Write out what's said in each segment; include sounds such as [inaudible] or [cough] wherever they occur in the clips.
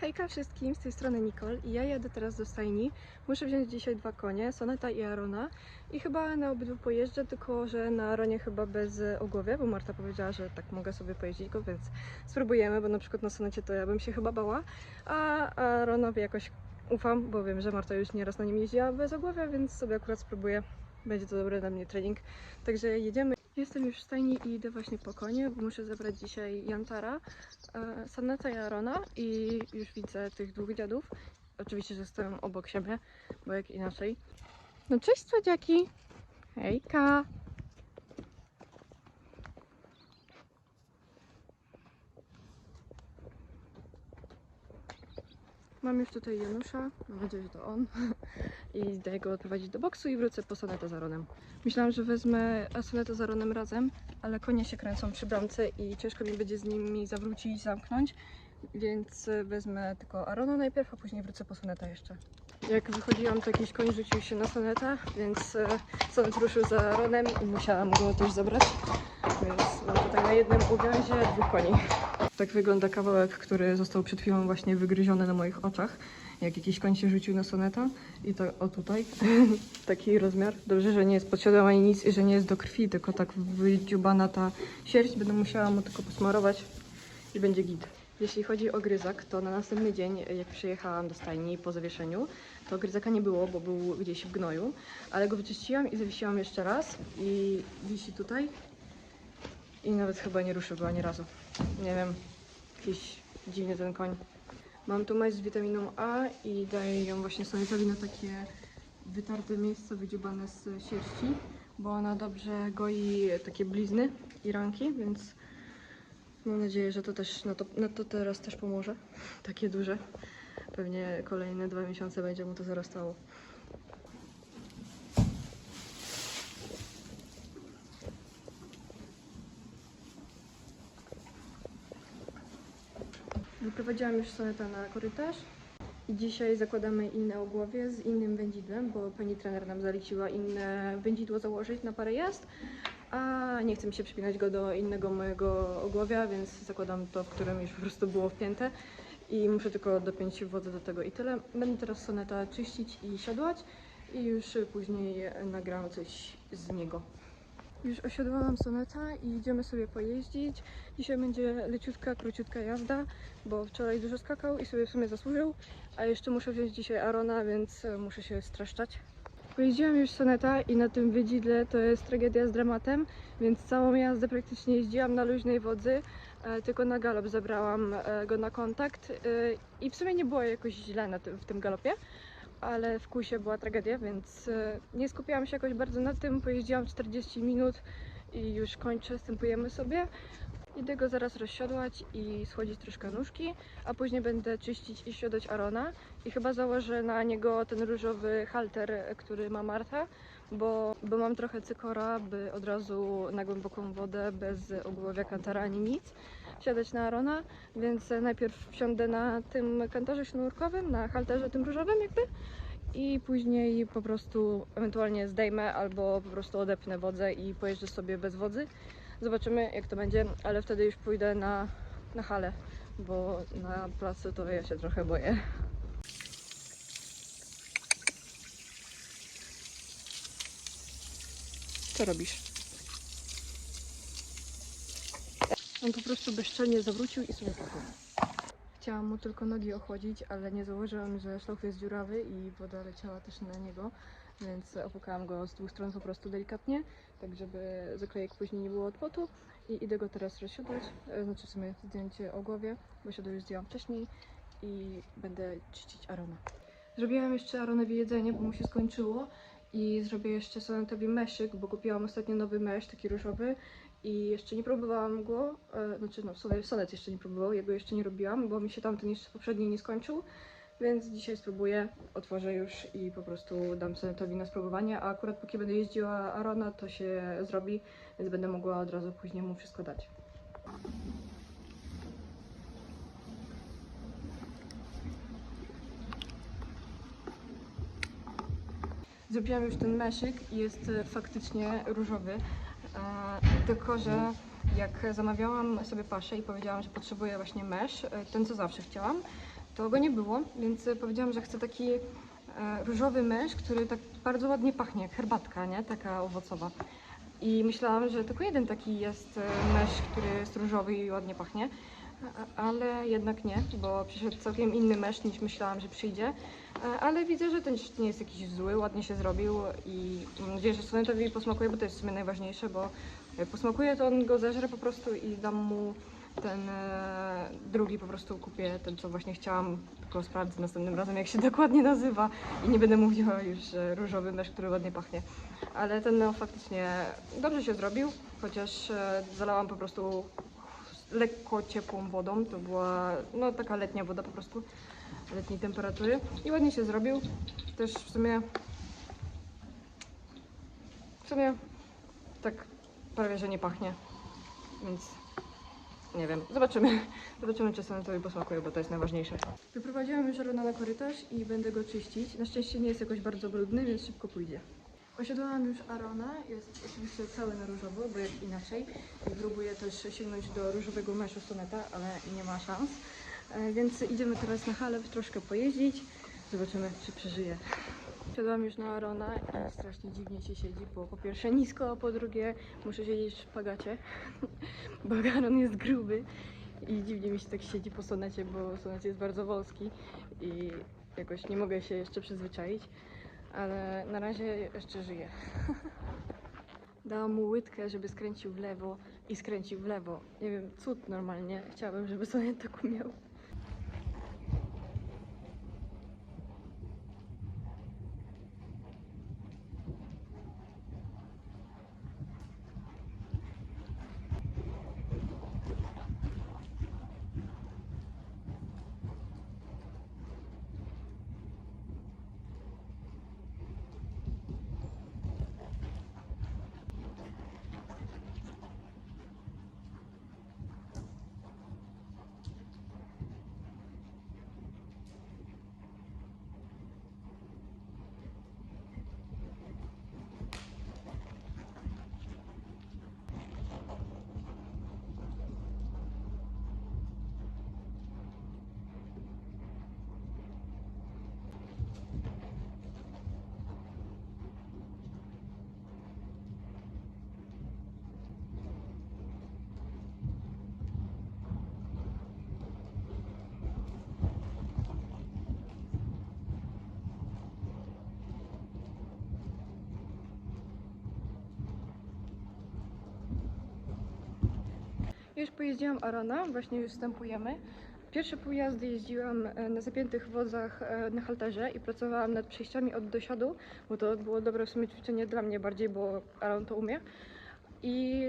Hejka wszystkim, z tej strony Nicole i ja jadę teraz do stajni. Muszę wziąć dzisiaj dwa konie, Soneta i Arona i chyba na obydwu pojeżdżę, tylko że na Aronie chyba bez ogłowia, bo Marta powiedziała, że tak mogę sobie pojeździć go, więc spróbujemy, bo na przykład na Sonecie to ja bym się chyba bała, a Aronowi jakoś ufam, bo wiem, że Marta już nieraz na nim jeździła bez ogłowia, więc sobie akurat spróbuję. Będzie to dobry dla mnie trening. Także jedziemy. Jestem już w stajni i idę właśnie po konie, bo muszę zabrać dzisiaj Jantara, e, Saneta i Arona i już widzę tych dwóch dziadów. Oczywiście, że stoją obok siebie, bo jak inaczej. No cześć słodziaki! Hejka! Mam już tutaj Janusza, mam nadzieję, że to on. [laughs] I daję go odprowadzić do boksu i wrócę po Sonetę z Aronem. Myślałam, że wezmę Sonetę z Aronem razem, ale konie się kręcą przy bramce i ciężko mi będzie z nimi zawrócić i zamknąć, więc e, wezmę tylko Arona najpierw, a później wrócę po Soneta jeszcze. Jak wychodziłam, to jakiś koń rzucił się na Soneta, więc e, Sonet ruszył za Aronem i musiałam go też zabrać. Więc mam tutaj na jednym uwiązie dwóch koni. Tak wygląda kawałek, który został przed chwilą właśnie wygryziony na moich oczach. Jak jakiś koń się rzucił na soneta i to o tutaj, [laughs] taki rozmiar. Dobrze, że nie jest podsiadła ani nic i że nie jest do krwi, tylko tak wydziubana ta sierść. Będę musiała mu tylko posmarować i będzie git. Jeśli chodzi o gryzak, to na następny dzień, jak przyjechałam do stajni po zawieszeniu, to gryzaka nie było, bo był gdzieś w gnoju, ale go wyczyściłam i zawiesiłam jeszcze raz i wisi tutaj i nawet chyba nie ruszył go ani razu. Nie wiem, jakiś dziwny ten koń. Mam tu maść z witaminą A i daję ją właśnie Sonetowi na takie wytarte miejsca wydziubane z sierści, bo ona dobrze goi takie blizny i ranki, więc mam nadzieję, że to też na to, na to teraz też pomoże. [laughs] Takie duże. Pewnie kolejne dwa miesiące będzie mu to zarastało. Wyprowadziłam już soneta na korytarz i dzisiaj zakładamy inne ogłowie z innym wędzidłem, bo pani trener nam zaleciła inne wędzidło założyć na parę jazd, a nie chcę mi się przypinać go do innego mojego ogłowia, więc zakładam to, w którym już po prostu było wpięte i muszę tylko dopiąć wodę do tego i tyle. Będę teraz soneta czyścić i siadłać i już później nagram coś z niego. Już osiodłałam soneta i idziemy sobie pojeździć. Dzisiaj będzie leciutka, króciutka jazda, bo wczoraj dużo skakał i sobie w sumie zasłużył, a jeszcze muszę wziąć dzisiaj Arona, więc e, muszę się streszczać. Pojeździłam już soneta i na tym wydzidle to jest tragedia z dramatem, więc całą jazdę praktycznie jeździłam na luźnej wodzy, e, tylko na galop zabrałam e, go na kontakt i w sumie nie było jakoś źle w tym galopie ale w kusie była tragedia, więc e, nie skupiałam się jakoś bardzo na tym. Pojeździłam 40 minut i już kończę, stępujemy sobie. Idę go zaraz rozsiodłać i schłodzić troszkę nóżki, a później będę czyścić i siodać Arona i chyba założę na niego ten różowy halter, e, który ma Marta, bo, bo mam trochę cykora, by od razu na głęboką wodę, bez ogłowia kantara ani nic, siadać na Arona, więc najpierw wsiądę na tym kantorze sznurkowym, na halterze tym różowym jakby i później po prostu ewentualnie zdejmę albo po prostu odepnę wodę i pojeżdżę sobie bez wody. Zobaczymy jak to będzie, ale wtedy już pójdę na, na halę, bo na placu to ja się trochę boję. Co robisz? On po prostu bezczelnie zawrócił i sobie poszedł. Chciałam mu tylko nogi ochłodzić, ale nie założyłam, że szlauch jest dziurawy i woda leciała też na niego, więc opukałam go z dwóch stron po prostu delikatnie, tak żeby zaklejek później nie było od potu i idę go teraz rozsiadać, e, znaczy w sumie zdjęcie o głowie, bo siodło już zdjęłam wcześniej i będę czyścić Arona. Zrobiłam jeszcze Aronowi jedzenie, bo mu się skończyło i zrobię jeszcze Sonetowi meszyk, bo kupiłam ostatnio nowy mesz, taki różowy i jeszcze nie próbowałam go, e, znaczy no, Sonet, jeszcze nie próbował, jego jeszcze nie robiłam, bo mi się tamten jeszcze poprzedni nie skończył, więc dzisiaj spróbuję, otworzę już i po prostu dam Sonetowi na spróbowanie, a akurat póki będę jeździła Arona, to się zrobi, więc będę mogła od razu później mu wszystko dać. Zrobiłam już ten meszyk i jest e, faktycznie różowy. Tylko, że jak zamawiałam sobie paszę i powiedziałam, że potrzebuję właśnie mesz, e, ten co zawsze chciałam, to go nie było, więc e, powiedziałam, że chcę taki e, różowy mysz, który tak bardzo ładnie pachnie, jak herbatka, nie? Taka owocowa. I myślałam, że tylko jeden taki jest mysz, który jest różowy i ładnie pachnie, ale jednak nie, bo przyszedł całkiem inny mysz niż myślałam, że przyjdzie. E, Ale widzę, że ten nie jest jakiś zły, ładnie się zrobił i mam nadzieję, że studentowi posmakuje, bo to jest w sumie najważniejsze, bo jak posmakuje, to on go zeżre po prostu i dam mu ten e, drugi po prostu kupię ten, co właśnie chciałam, tylko sprawdzę następnym razem, jak się [laughs] dokładnie nazywa i nie będę mówiła już, różowy mysz, który ładnie pachnie. Ale ten no, faktycznie dobrze się zrobił, chociaż e, zalałam po prostu lekko ciepłą wodą, to była no taka letnia woda po prostu, letniej temperatury i ładnie się zrobił. Też w sumie w sumie tak prawie, że nie pachnie, więc nie wiem, zobaczymy. [laughs] Zobaczymy, czy sonetowi posmakuje, bo to jest najważniejsze. Wyprowadziłam już Arona na korytarz i będę go czyścić. Na szczęście nie jest jakoś bardzo brudny, więc szybko pójdzie. Osiadłam już Arona, jest oczywiście cały na różowo, bo jak inaczej. I próbuję też sięgnąć do różowego meszu soneta, ale nie ma szans. E, Więc idziemy teraz na halę troszkę pojeździć. Zobaczymy, czy przeżyje. Siadłam już na Arona i strasznie dziwnie się siedzi, bo po pierwsze nisko, a po drugie muszę siedzieć w szpagacie, [laughs] bo Aron jest gruby i dziwnie mi się tak siedzi po sonecie, bo sonet jest bardzo wąski i jakoś nie mogę się jeszcze przyzwyczaić, ale na razie jeszcze żyję. [laughs] Dałam mu łydkę, żeby skręcił w lewo i skręcił w lewo. Nie wiem, cud normalnie. Chciałabym, żeby sonet tak umiał. Już pojeździłam Arona, właśnie już wstępujemy. Pierwsze pół jazdy jeździłam e, na zapiętych wozach e, na halterze i pracowałam nad przejściami od do siadu, bo to było dobre w sumie ćwiczenie dla mnie bardziej, bo Aaron to umie. I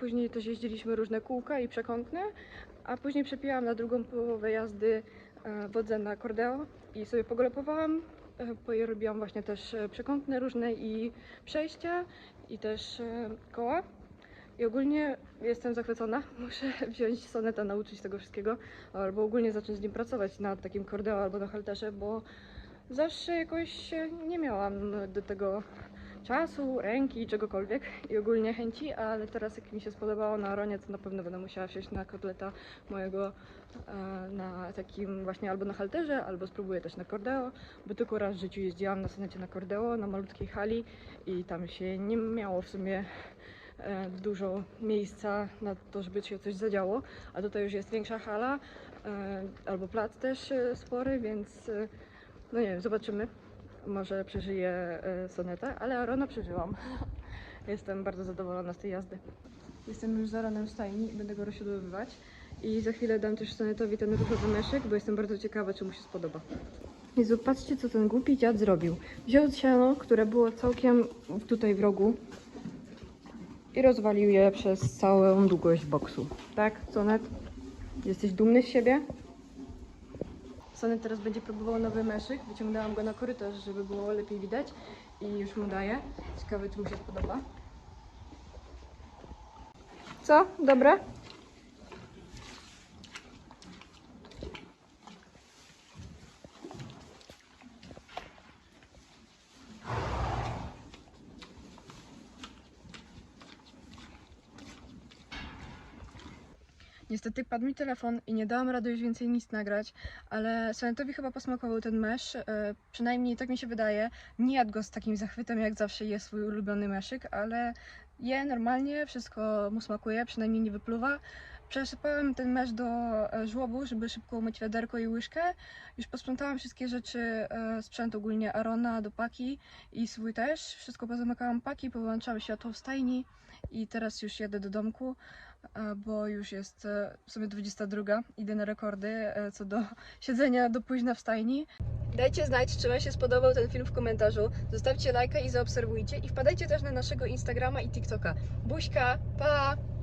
później też jeździliśmy różne kółka i przekątne, a później przepiłam na drugą połowę jazdy e, wodze na kordeo i sobie pogolopowałam. Porobiłam właśnie też przekątne różne i przejścia i też koła. I ogólnie jestem zachwycona. [laughs] Muszę wziąć soneta, nauczyć tego wszystkiego, albo ogólnie zacząć z nim pracować nad takim kordeo albo na halterze, bo zawsze jakoś nie miałam do tego czasu, ręki, czegokolwiek i ogólnie chęci, ale teraz jak mi się spodobało na Aronie, to na pewno będę musiała wsiąść na kotleta mojego e, na takim właśnie albo na halterze, albo spróbuję też na kordeo, bo tylko raz w życiu jeździłam na sonecie na kordeo, na malutkiej hali i tam się nie miało w sumie dużo miejsca na to, żeby się coś zadziało, a tutaj już jest większa hala, e, albo plac też e, spory, więc e, no nie wiem, zobaczymy. Może przeżyję e, sonetę, ale Arona przeżyłam. [laughs] Jestem bardzo zadowolona z tej jazdy. Jestem już za ranem w stajni i będę go rozsiadowywać. I za chwilę dam też sonetowi ten różowy myszek, bo jestem bardzo ciekawa, czy mu się spodoba. Jezu, patrzcie, co ten głupi dziad zrobił. Wziął siano, które było całkiem tutaj w rogu i rozwalił je przez całą długość boksu. Tak, Sonet? Jesteś dumny z siebie? Sonet teraz będzie próbował nowy meszyk. Wyciągnęłam go na korytarz, żeby było lepiej widać i już mu daję. Ciekawe, czy mu się spodoba. Co? Dobre? Niestety padł mi telefon i nie dałam rady już więcej nic nagrać, ale Sonetowi chyba posmakował ten mesz, e, przynajmniej tak mi się wydaje. Nie jadł go z takim zachwytem, jak zawsze je swój ulubiony meszyk, ale je normalnie, wszystko mu smakuje, przynajmniej nie wypluwa. Przesypałem ten mesz do e, żłobu, żeby szybko umyć wiaderko i łyżkę. Już posprzątałam wszystkie rzeczy, e, sprzęt ogólnie Arona do paki i swój też. Wszystko pozamykałam paki, połączały światło w stajni i teraz już jadę do domku, e, bo już jest w sumie 22. Idę na rekordy co do [laughs] siedzenia do późna w stajni. Dajcie znać, czy Wam się spodobał ten film w komentarzu. Zostawcie lajka i zaobserwujcie. I wpadajcie też na naszego Instagrama i TikToka. Buźka, pa!